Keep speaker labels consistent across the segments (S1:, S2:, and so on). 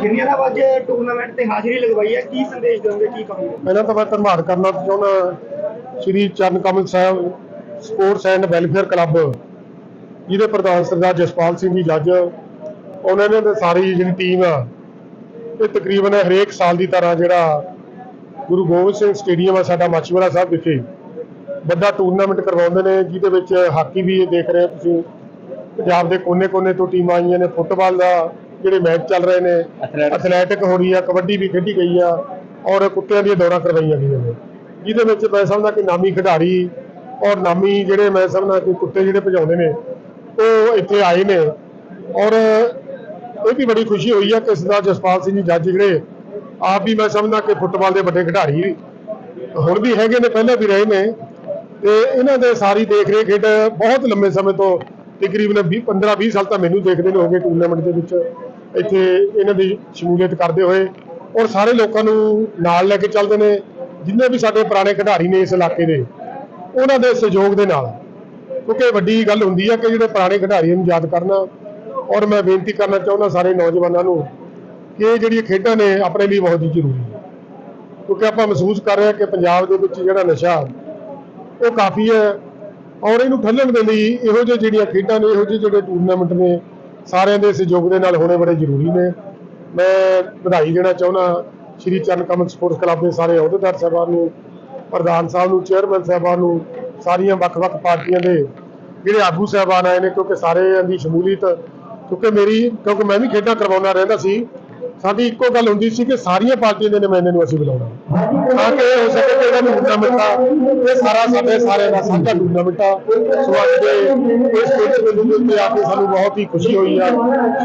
S1: ਜਿੰਨੀਆਂ ਦਾ ਅੱਜ ਟੂਰਨਾਮੈਂਟ ਤੇ ਹਾਜ਼ਰੀ ਲਗਵਾਈ ਹੈ? ਕੀ ਸੰਦੇਸ਼ ਦਿਓਗੇ? ਕੀ ਕਹੋਗੇ
S2: ਪਹਿਲਾਂ ਤਾਂ ਮੈਂ ਧੰਨਵਾਦ ਕਰਨਾ ਚਾਹੁੰਦਾ Shri Charan Kamal Sahib sports and welfare club ਜਿਹਦੇ ਪ੍ਰਧਾਨ ਸਰਦਾਰ ਜਸਪਾਲ ਸਿੰਘ ਜੀ ਜੱਜ, ਉਹਨਾਂ ਨੇ ਸਾਰੀ ਜਿਹੜੀ ਟੀਮ ਆ, ਇਹ ਤਕਰੀਬਨ ਹਰੇਕ ਸਾਲ ਦੀ ਤਰ੍ਹਾਂ ਜਿਹੜਾ ਗੁਰੂ ਗੋਬਿੰਦ ਸਿੰਘ ਸਟੇਡੀਅਮ ਆ ਸਾਡਾ ਮਾਛੀਵਾੜਾ ਸਾਹਿਬ ਵਿਖੇ ਵੱਡਾ ਟੂਰਨਾਮੈਂਟ ਕਰਵਾਉਂਦੇ ਨੇ, ਜਿਹਦੇ ਵਿੱਚ ਹਾਕੀ ਵੀ ਇਹ ਦੇਖ ਰਹੇ ਹੋ ਤੁਸੀਂ, ਪੰਜਾਬ ਦੇ ਕੋਨੇ-ਕੋਨੇ ਤੋਂ ਟੀਮਾਂ ਆਈਆਂ ਨੇ, ਫੁੱਟਬਾਲ ਦਾ ਜਿਹੜੇ ਮੈਚ ਚੱਲ ਰਹੇ ਨੇ ਐਥਲੈਟਿਕ ਹੋ ਰਹੀ ਆ ਕਬੱਡੀ ਵੀ ਖੇਡੀ ਗਈ ਆ ਔਰ ਕੁੱਤਿਆਂ ਦੀਆਂ ਦੌੜਾਂ ਕਰਵਾਈਆਂ ਗਈਆਂ ਨੇ। ਜਿਹਦੇ ਵਿੱਚ ਮੈਂ ਸਮਝਦਾ ਕਿ ਨਾਮੀ ਖਿਡਾਰੀ ਔਰ ਨਾਮੀ ਜਿਹੜੇ ਮੈਂ ਸਮਝਦਾ ਕਿ ਕੁੱਤੇ ਜਿਹੜੇ ਭਜਾਉਂਦੇ ਨੇ ਉਹ ਇੱਥੇ ਆਏ ਨੇ। ਔਰ ਇਹ ਵੀ ਬੜੀ ਖੁਸ਼ੀ ਹੋਈ ਆ ਕਿ ਸਰਦਾਰ ਜਸਪਾਲ ਸਿੰਘ ਜੀ ਜੱਜ ਜਿਹੜੇ ਆਪ ਵੀ ਮੈਂ ਸਮਝਦਾ ਕਿ ਫੁੱਟਬਾਲ ਦੇ ਵੱਡੇ ਖਿਡਾਰੀ ਹੁਣ ਵੀ ਹੈਗੇ ਨੇ ਪਹਿਲਾਂ ਵੀ ਰਹੇ ਨੇ। ਤੇ ਇਹਨਾਂ ਦੇ ਸਾਰੀ ਦੇਖ ਰੇਖ ਹੇਠ ਬਹੁਤ ਲੰਮੇ ਸਮੇਂ ਤੋਂ ਤਕਰੀਬਨ 20 15 20 ਸਾਲ ਤਾਂ ਮੈਨੂੰ ਦੇਖਦੇ ਨੇ ਹੋ ਗਏ ਟੂਰਨਾਮੈਂਟ ਦੇ ਵਿੱਚ। ਇੱਥੇ ਇਹਨਾਂ ਦੀ ਸ਼ਮੂਲੀਅਤ ਕਰਦੇ ਹੋਏ ਔਰ ਸਾਰੇ ਲੋਕਾਂ ਨੂੰ ਨਾਲ ਲੈ ਕੇ ਚੱਲਦੇ ਨੇ, ਜਿੰਨੇ ਵੀ ਸਾਡੇ ਪੁਰਾਣੇ ਖਿਡਾਰੀ ਨੇ ਇਸ ਇਲਾਕੇ ਦੇ, ਉਹਨਾਂ ਦੇ ਸਹਿਯੋਗ ਦੇ ਨਾਲ। ਕਿਉਂਕਿ ਵੱਡੀ ਗੱਲ ਹੁੰਦੀ ਹੈ ਕਿ ਜਿਹੜੇ ਪੁਰਾਣੇ ਖਿਡਾਰੀਆਂ ਨੂੰ ਯਾਦ ਕਰਨਾ, ਔਰ ਮੈਂ ਬੇਨਤੀ ਕਰਨਾ ਚਾਹੁੰਦਾ ਸਾਰੇ ਨੌਜਵਾਨਾਂ ਨੂੰ ਕਿ ਇਹ ਜਿਹੜੀਆਂ ਖੇਡਾਂ ਨੇ ਆਪਣੇ ਲਈ ਬਹੁਤ ਹੀ ਜ਼ਰੂਰੀ ਹੈ ਕਿਉਂਕਿ ਆਪਾਂ ਮਹਿਸੂਸ ਕਰ ਰਹੇ ਹਾਂ ਕਿ ਪੰਜਾਬ ਦੇ ਵਿੱਚ ਜਿਹੜਾ ਨਸ਼ਾ, ਉਹ ਕਾਫੀ ਹੈ ਔਰ ਇਹਨੂੰ ਠੱਲਣ ਦੇ ਲਈ ਇਹੋ ਜਿਹੇ ਜਿਹੜੀਆਂ ਖੇਡਾਂ ਨੇ, ਇਹੋ ਜਿਹੇ ਜਿਹੜੇ ਟੂਰਨਾਮੈਂਟ ਨੇ ਸਾਰਿਆਂ ਦੇ ਸਹਿਯੋਗ ਦੇ ਨਾਲ ਹੋਣੇ ਬੜੇ ਜ਼ਰੂਰੀ ਨੇ। ਮੈਂ ਵਧਾਈ ਦੇਣਾ ਚਾਹੁੰਦਾ ਸ਼੍ਰੀ ਚਰਨ ਕਮਲ ਸਪੋਰਟਸ ਕਲੱਬ ਦੇ ਸਾਰੇ ਅਹੁਦੇਦਾਰ ਸਾਹਿਬਾਨ ਨੂੰ, ਪ੍ਰਧਾਨ ਸਾਹਿਬ ਨੂੰ, ਚੇਅਰਮੈਨ ਸਾਹਿਬਾਨ ਨੂੰ, ਸਾਰੀਆਂ ਵੱਖ-ਵੱਖ ਪਾਰਟੀਆਂ ਦੇ ਜਿਹੜੇ ਆਗੂ ਸਾਹਿਬਾਨ ਆਏ ਨੇ, ਕਿਉਂਕਿ ਸਾਰਿਆਂ ਦੀ ਸ਼ਮੂਲੀਅਤ, ਕਿਉਂਕਿ ਮੇਰੀ, ਕਿਉਂਕਿ ਮੈਂ ਵੀ ਖੇਡਾਂ ਕਰਵਾਉਂਦਾ ਰਹਿੰਦਾ ਸੀ, ਸਾਡੀ ਇੱਕੋ ਗੱਲ ਹੁੰਦੀ ਸੀ ਕਿ ਸਾਰੀਆਂ ਪਾਰਟੀਆਂ ਦੇ ਨੁਮਾਇੰਦੇ ਨੂੰ ਅਸੀਂ ਬੁਲਾਉਣਾ। ਤਾਂ ਕਿ ਇਹ ਹੋ ਸਕੇ ਕਿ ਇਹਨਾਂ ਨੂੰ ਟੂਰਨਾਮੈਂਟ ਇਹ ਸਾਰਾ ਸਾਡੇ ਸਾਰਿਆਂ ਦਾ ਸਾਂਝਾ ਟੂਰਨਾਮੈਂਟ ਆ ਸੋ ਅੱਜ ਦੇ ਇਸ ਸਟੇਜ ਦੇ ਉੱਤੇ ਆ ਕੇ ਸਾਨੂੰ ਬਹੁਤ ਹੀ ਖੁਸ਼ੀ ਹੋਈ ਆ।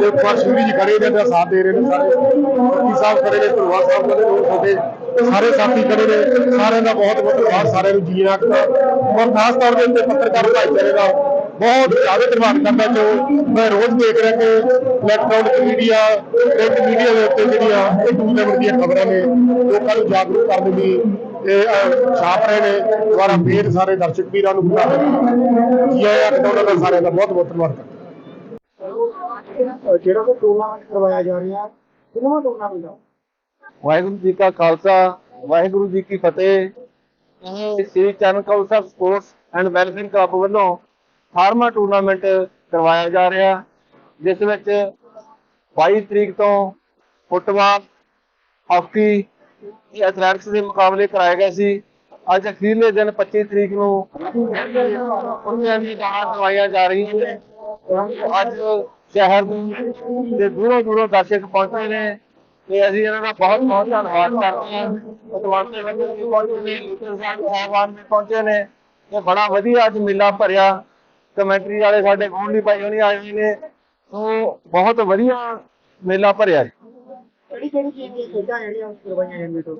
S2: ਤੇ ਕੁਮਾਰ ਜੀ ਖੜੇ ਨੇ ਤੇ ਸਾਥ ਦੇ ਰਹੇ ਨੇ ਸਾਰੇ। ਮੁਖੀ ਸਾਹਿਬ ਖੜੇ ਨੇ, ਧਰਵਾ ਸਾਹਿਬ ਖੜੇ ਨੇ ਸਾਡੇ ਸਾਰੇ ਸਾਥੀ ਖੜੇ ਨੇ। ਸਾਰਿਆਂ ਦਾ ਬਹੁਤ ਬਹੁਤ ਧੰਨਵਾਦ, ਸਾਰਿਆਂ ਨੂੰ ਜੀ ਆਖਦਾ। ਔਰ ਖਾਸ ਤੌਰ ਦੇ ਉੱਤੇ ਪੱਤਰਕਾਰ ਭਾਈਚਾਰੇ ਦਾ। ਬਹੁਤ ਜ਼ਿਆਦਾ ਧੰਨਵਾਦ ਕਰਦਾ ਜੋ ਮੈਂ ਰੋਜ਼ ਦੇਖ ਰਿਹਾ ਕਿ ਇਲੈਕਟ੍ਰੋਨਿਕ ਮੀਡੀਆ ਪ੍ਰਿੰਟ ਮੀਡੀਆ ਦੇ ਉੱਤੇ ਜਿਹੜੀਆਂ ਇਹ ਟੂਰਨਾਮੈਂਟ ਦੀਆਂ ਖਬਰਾਂ ਨੇ ਲੋਕਾਂ ਨੂੰ ਜਾਗਰੂਕ ਕਰਨ ਦੀ ਇਹ ਛਾਪ ਰਹੇ ਨੇ ਦੁਬਾਰਾ ਫੇਰ ਸਾਰੇ ਦਰਸ਼ਕ ਵੀਰਾਂ ਨੂੰ ਬੁਲਾ ਜੀ ਆਇਆਂ ਦਾ ਸਾਰਿਆਂ ਦਾ ਬਹੁਤ ਬਹੁਤ ਧੰਨਵਾਦ ਕਰਦਾ
S1: ਜਿਹੜਾ ਕੋ ਟੂਰਨਾਮੈਂਟ ਕਰਵਾਇਆ ਜਾ ਰਿਹਾ ਕਿੰਨਾ ਟੂਰਨਾਮੈਂਟ
S3: ਵਾਹਿਗੁਰੂ ਜੀ ਕਾ ਖਾਲਸਾ ਵਾਹਿਗੁਰੂ ਜੀ ਕੀ ਫਤਿਹ। ਇਹ Sri Charan Kaul Sahib sports and welfare club ਵੱਲੋਂ 18ਵਾਂ ਟੂਰਨਾਮੈਂਟ ਕਰਵਾਇਆ ਜਾ ਰਿਹਾ, ਜਿਸ ਵਿੱਚ 22 ਤਰੀਕ ਤੋਂ ਫੁੱਟਬਾਲ, ਹਾਕੀ ਐਥਲੈਟਿਕਸ ਦੇ ਮੁਕਾਬਲੇ ਕਰਾਏ ਗਏ ਸੀ। ਅੱਜ ਅਖੀਰਲੇ ਦਿਨ 25 ਤਰੀਕ ਨੂੰ ਉਹਨਾਂ ਦੀ ਦਾਣਾ ਕਰਵਾਈਆਂ ਜਾ ਰਹੀਆਂ ਨੇ। ਅੱਜ ਸ਼ਹਿਰ ਦੇ ਦੂਰੋਂ ਦੂਰੋਂ ਦਰਸ਼ਕ ਪਹੁੰਚੇ ਨੇ ਤੇ ਅਸੀਂ ਇਹਨਾਂ ਦਾ ਬਹੁਤ ਬਹੁਤ ਧੰਨਵਾਦ ਕਰਦੇ ਹਾਂ। ਪਤਵਾਨ ਦੇ ਵਿੱਚ ਵੀ ਪਹੁੰਚੇ ਨੇ ਲੀਡਰ ਸਾਹਿਬ ਸਾਹਿਬਾਨ ਵੀ ਪਹੁੰਚੇ ਨੇ ਤੇ ਬੜਾ ਵਧੀਆ ਅੱਜ ਮੇਲਾ ਭਰਿਆ। ਕਮੈਂਟਰੀ ਵਾਲੇ ਸਾਡੇ ਗੋਂਡੀ ਭਾਈ ਹੋਣੀ ਆਏ ਹੋਏ ਨੇ। ਸੋ ਬਹੁਤ ਵਧੀਆ ਮੇਲਾ ਭਰਿਆ ਜੀ।
S1: ਕਿਹੜੀ ਕਿਹੜੀ ਚੀਜ਼ ਦੀਆਂ ਖੇਡਾਂ ਜਿਹੜੀਆਂ ਕਰਵਾਈਆਂ ਜਾਂਦੀਆਂ ਤੋਂ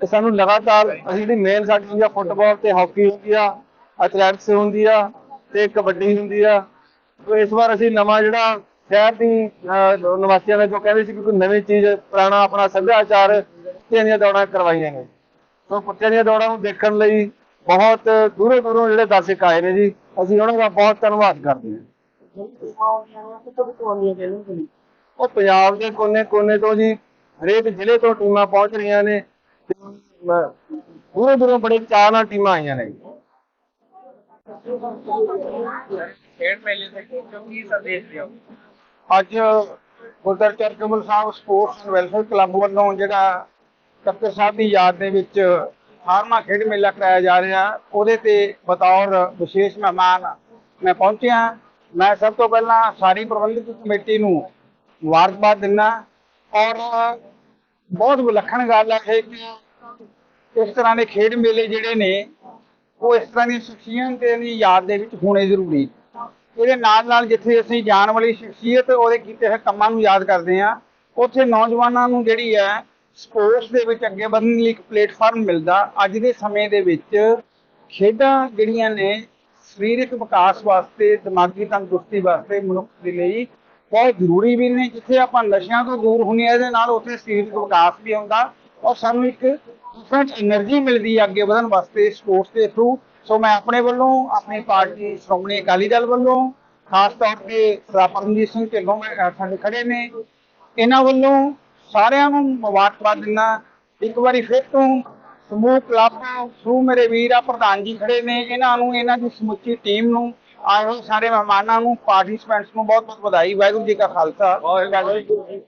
S3: ਤੇ ਸਾਨੂੰ ਲਗਾਤਾਰ ਅਸੀਂ ਜਿਹੜੀ ਮੇਨ ਸਾਡੀ ਹੁੰਦੀ ਆ ਫੁੱਟਬਾਲ ਤੇ ਹਾਕੀ ਹੁੰਦੀ ਆ ਐਥਲੈਟਿਕਸ ਹੁੰਦੀ ਆ ਤੇ ਕਬੱਡੀ ਹੁੰਦੀ ਆ। ਸੋ ਇਸ ਵਾਰ ਅਸੀਂ ਨਵਾਂ ਜਿਹੜਾ ਸ਼ਹਿਰ ਦੀ ਨਿਵਾਸੀਆਂ ਨੇ ਜੋ ਕਹਿੰਦੇ ਸੀ ਕਿ ਕੋਈ ਨਵੀਂ ਚੀਜ਼ ਪੁਰਾਣਾ ਆਪਣਾ ਸੱਭਿਆਚਾਰ ਕੁੱਤਿਆਂ ਦੀਆਂ ਦੌੜਾਂ ਕਰਵਾਈਆਂ ਨੇ। ਸੋ ਕੁੱਤਿਆਂ ਦੀਆਂ ਦੌੜਾਂ ਨੂੰ ਦੇਖਣ ਲਈ ਬਹੁਤ ਦੂਰੋਂ ਦੂਰੋਂ ਜਿਹੜੇ ਦਰਸ਼ਕ ਆਏ ਨੇ ਜੀ। ਅਸੀਂ ਉਹਨਾਂ ਦਾ ਬਹੁਤ ਧੰਨਵਾਦ ਕਰਦੇ ਹਾਂ। ਉਹ ਪੰਜਾਬ ਦੇ ਕੋਨੇ-ਕੋਨੇ ਤੋਂ ਜੀ ਹਰੇਕ ਜ਼ਿਲ੍ਹੇ ਤੋਂ ਟੀਮਾਂ ਪਹੁੰਚ ਰਹੀਆਂ ਨੇ ਦੂਰੋਂ ਦੂਰੋਂ ਬੜੇ ਚਾਅ ਨਾਲ ਟੀਮਾਂ ਆਈਆਂ ਨੇ।
S1: ਖੇਡ ਮੇਲੇ ਤੇ ਕੀ ਸੰਦੇਸ਼ ਦਿਓ।
S3: ਅੱਜ ਗੁਰਦਰ ਚਰਕਮਲ Sahib sports and welfare club ਵੱਲੋਂ ਜਿਹੜਾ ਤਖਤ ਸਾਹਿਬ ਦੀ ਯਾਦ ਦੇ ਵਿੱਚ 18ਵਾਂ ਖੇਡ ਮੇਲਾ ਕਰਾਇਆ ਜਾ ਰਿਹਾ ਉਹਦੇ ਤੇ ਬਤੌਰ ਵਿਸ਼ੇਸ਼ ਮਹਿਮਾਨ ਮੈਂ ਪਹੁੰਚਿਆ। ਮੈਂ ਸਭ ਤੋਂ ਪਹਿਲਾਂ ਸਾਰੀ ਪ੍ਰਬੰਧਕ ਕਮੇਟੀ ਨੂੰ ਮੁਬਾਰਕਬਾਦ ਦਿੰਦਾ ਔਰ ਬਹੁਤ ਵਿਲੱਖਣ ਗੱਲ ਹੈ ਕਿ ਇਸ ਤਰ੍ਹਾਂ ਦੇ ਖੇਡ ਮੇਲੇ ਜਿਹੜੇ ਨੇ, ਉਹ ਇਸ ਤਰ੍ਹਾਂ ਦੀਆਂ ਸ਼ਖਸੀਅਤਾਂ ਦੀ ਯਾਦ ਦੇ ਵਿੱਚ ਹੋਣੇ ਜ਼ਰੂਰੀ। ਇਹਦੇ ਨਾਲ ਨਾਲ ਜਿੱਥੇ ਅਸੀਂ ਜਾਣ ਵਾਲੀ ਸ਼ਖਸੀਅਤ, ਉਹਦੇ ਕੀਤੇ ਹੋਏ ਕੰਮਾਂ ਨੂੰ ਯਾਦ ਕਰਦੇ ਹਾਂ। ਉੱਥੇ ਨੌਜਵਾਨਾਂ ਨੂੰ ਜਿਹੜੀ ਹੈ ਸਪੋਰਟਸ ਦੇ ਵਿੱਚ ਅੱਗੇ ਵਧਣ ਲਈ ਇੱਕ ਪਲੇਟਫਾਰਮ ਮਿਲਦਾ। ਅੱਜ ਦੇ ਸਮੇਂ ਦੇ ਵਿੱਚ ਖੇਡਾਂ ਜਿਹੜੀਆਂ ਨੇ ਸਰੀਰਕ ਵਿਕਾਸ ਵਾਸਤੇ, ਦਿਮਾਗੀ ਤੰਦਰੁਸਤੀ ਵਾਸਤੇ ਮਨੁੱਖ ਦੇ ਲਈ ਬਹੁਤ ਜ਼ਰੂਰੀ ਵੀ ਨੇ। ਜਿੱਥੇ ਆਪਾਂ ਨਸ਼ਿਆਂ ਤੋਂ ਦੂਰ ਹੁੰਨੇ ਆ ਦੇ ਨਾਲ ਉੱਥੇ ਸਰੀਰਕ ਵਿਕਾਸ ਵੀ ਹੁੰਦਾ ਔਰ ਸਾਨੂੰ ਇੱਕ ਡਿਫਰੈਂਟ એનર્ਜੀ ਮਿਲਦੀ ਹੈ ਅੱਗੇ ਵਧਣ ਵਾਸਤੇ ਸਪੋਰਟਸ ਦੇ ਥਰੂ ਸੋ ਮੈਂ ਆਪਣੇ ਵੱਲੋਂ, ਆਪਣੀ ਪਾਰਟੀ ਸ਼੍ਰੋਮਣੀ ਅਕਾਲੀ ਦਲ ਵੱਲੋਂ, ਖਾਸ ਤੌਰ ਤੇ ਸਰਪਰਮਜੀਤ ਸਿੰਘ ਢਿੱਲੋਂ ਸਾਡੇ ਖੜੇ ਨੇ, ਇਹਨਾਂ ਵੱਲੋਂ ਸਾਰਿਆਂ ਨੂੰ ਮੁਬਾਰਕਬਾਦ ਦਿੰਦਾ ਇੱਕ ਵਾਰੀ ਫਿਰ ਤੋਂ ਸਮੂਹ ਕਲੱਬ, ਸਮੂਹ ਮੇਰੇ ਵੀਰ ਆ, ਪ੍ਰਧਾਨ ਜੀ ਖੜੇ ਨੇ। ਇਹਨਾਂ ਨੂੰ, ਇਹਨਾਂ ਦੀ ਸਮੁੱਚੀ ਟੀਮ ਨੂੰ, ਆਏ ਹੋਏ ਸਾਰੇ ਮਹਿਮਾਨਾਂ ਨੂੰ ਪਾਰਟਿਸਪੈਂਟਸ ਨੂੰ ਬਹੁਤ ਬਹੁਤ ਵਧਾਈ। ਵਾਹਿਗੁਰੂ ਜੀ ਕਾ ਖਾਲਸਾ। ਵਾਹਿਗੁਰੂ ਜੀ